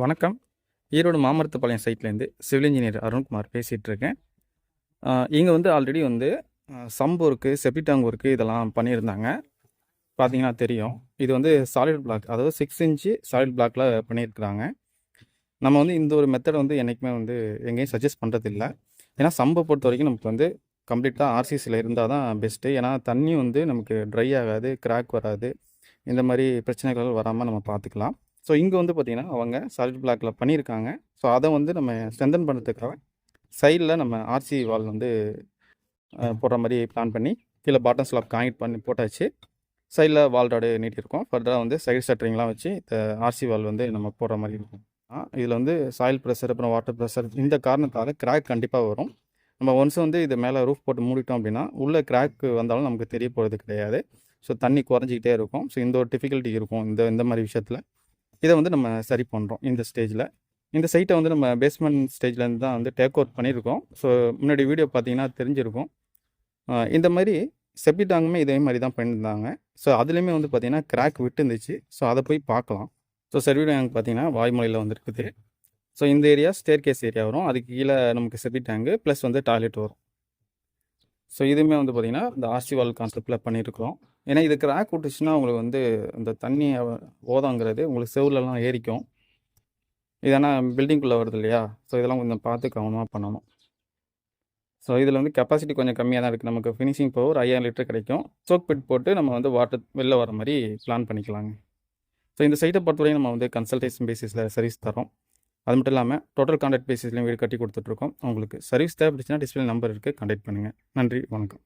வணக்கம். ஈரோடு மாமரத்துப்பாளையம் சைட்லேருந்து civil engineer Arunkumar பேசிகிட்டு இருக்கேன் இங்கே வந்து ஆல்ரெடி வந்து சம்பு இருக்குது செப்பிட்டாங் ஒர்க்கு இதெல்லாம் பண்ணியிருந்தாங்க. பார்த்தீங்கன்னா தெரியும். இது வந்து சாலிட் பிளாக் அதாவது சிக்ஸ் இன்ச்சு சாலிட் பிளாக்ல பண்ணியிருக்கிறாங்க. நம்ம வந்து இந்த ஒரு மெத்தட் வந்து என்றைக்குமே வந்து எங்கேயும் சஜஸ்ட் பண்ணுறதில்ல ஏன்னா சம்பை பொறுத்த வரைக்கும் நமக்கு வந்து கம்ப்ளீட்டாக ஆர்சிசியில் இருந்தால் தான் பெஸ்ட்டு ஏன்னா தண்ணி வந்து நமக்கு ட்ரை ஆகாது கிராக் வராது. இந்த மாதிரி பிரச்சனைகள் வராமல் நம்ம பார்த்துக்கலாம். ஸோ இங்கே வந்து பார்த்திங்கன்னா அவங்க சாலிட் பிளாக்ல பண்ணியிருக்காங்க. ஸோ அதை வந்து நம்ம ஸ்ட்ரென்தன் பண்ணுறதுக்காக சைடில் நம்ம ஆர்சி வால் வந்து போடுற மாதிரி பிளான் பண்ணி கீழே பாட்டம் ஸ்லாப் காங்கிட் பண்ணி போட்டாச்சு. சைடில் வால் ராடு நீட்டிருக்கோம். ஃபர்தராக வந்து சைடு செட்டரிங்லாம் வச்சு இந்த ஆர்சி வால் வந்து நம்ம போடுற மாதிரி இருக்கும். இதில் வந்து சாயில் ப்ரெஷர் அப்புறம் வாட்டர் ப்ரெஷர் இந்த காரணத்தால் கிராக் கண்டிப்பாக வரும். நம்ம ஒன்ஸ் வந்து இது மேலே ரூஃப் போட்டு மூடிட்டோம் அப்படின்னா உள்ளே கிராக் வந்தாலும் நமக்கு தெரிய போகிறது கிடையாது. ஸோ தண்ணி குறைஞ்சிக்கிட்டே இருக்கும். ஸோ இந்த ஒரு டிஃபிகல்ட்டி இருக்கும். இந்த இந்த மாதிரி விஷயத்தில். இதை வந்து நம்ம சரி பண்ணுறோம் இந்த ஸ்டேஜில் இந்த சைட்டை வந்து நம்ம பேஸ்மெண்ட் ஸ்டேஜ்லேருந்து தான் வந்து டேக் அவுட் பண்ணியிருக்கோம். ஸோ முன்னாடி வீடியோ பார்த்தீங்கன்னா தெரிஞ்சிருக்கும். இந்த மாதிரி செப்டி டாங்குமே இதே மாதிரி தான் பண்ணியிருந்தாங்க. ஸோ அதுலேயுமே வந்து பார்த்திங்கன்னா கிராக் விட்டு இருந்துச்சு ஸோ அதை போய் பார்க்கலாம். ஸோ செர்வி டேங்க் பார்த்திங்கன்னா வாய்மொழியில் வந்துருக்குது. ஸோ இந்த ஏரியா ஸ்டேர் கேஸ் ஏரியா வரும். அதுக்கு கீழே நமக்கு செப்டி டேங்கு ப்ளஸ் வந்து டாய்லெட் வரும். ஸோ இதுவுமே வந்து பார்த்திங்கன்னா இந்த ஆர்சி வால் கான்செப்டில் பண்ணியிருக்கிறோம். ஏன்னா இது கிராக் விட்டுச்சுன்னா உங்களுக்கு வந்து இந்த தண்ணி அவ- ஓதாங்கிறது உங்களுக்கு செவிலெல்லாம் ஏறிக்கும். இதனால் பில்டிங்குள்ளே வருது இல்லையா? ஸோ இதெல்லாம் கொஞ்சம் பார்த்து கவனமாக பண்ணணும். ஸோ இதில் வந்து கெப்பாசிட்டி கொஞ்சம் கம்மியாக தான் இருக்குது நமக்கு ஃபினிஷிங் பவர் ஐயாயிரம் லிட்டர் கிடைக்கும். சோக் பிட் போட்டு நம்ம வந்து வாட்டர் வெளில வர மாதிரி பிளான் பண்ணிக்கலாங்க. ஸோ இந்த சைட்டை பொறுத்தவரையும் நம்ம வந்து கன்சல்டேஷன் பேசிஸில் சர்வீஸ் தரோம் அது மட்டும் இல்லாமல் டோட்டல் கான்ட்ராக்ட் பேசிஸ்லையும் வீடு கட்டி கொடுத்துட்ருக்கோம் உங்களுக்கு சர்வீஸ் தேவைப்படுச்சுன்னா டிஸ்பிளே நம்பர் இருக்குது கான்டாக்ட் பண்ணுங்கள் நன்றி. வணக்கம்.